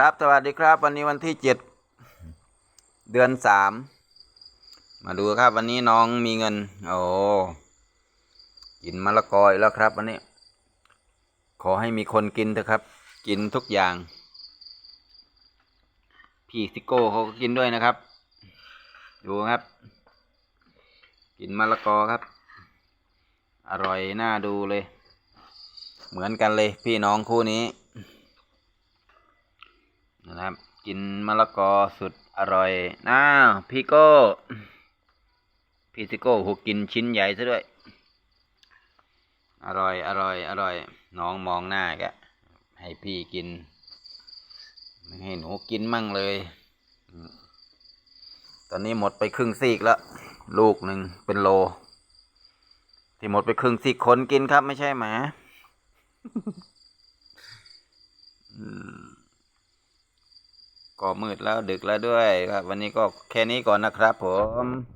ครับ สวัสดีครับ วันนี้วันที่เจ็ดเดือนสามมาดูครับ วันนี้น้องมีเงิน โอ้กินมะละกออีกแล้วครับ วันนี้ ขอให้มีคนกินเถอะครับ กินทุกอย่าง พี่ซิโก้เขาก็กินด้วยนะครับ ดูครับ กินมะละกอครับ อร่อยน่าดูเลย เหมือนกันเลย พี่น้องคู่นี้ นะครับ กินมะละกอสุดอร่อยน้าวพี่โก้พี่ซิโก้หูกินชิ้นใหญ่ซะด้วย อร่อย อร่อย อร่อย น้องมองหน้าแกให้พี่กิน ไม่ให้หนูกินมั่งเลย ตอนนี้หมดไปครึ่งซีกแล้วลูกหนึ่งเป็นโล ที่หมดไปครึ่งซีกคนกินครับ ไม่ใช่หมา อืม ก็มืดแล้วดึกแล้วด้วยครับ วันนี้ก็แค่นี้ก่อนนะครับผม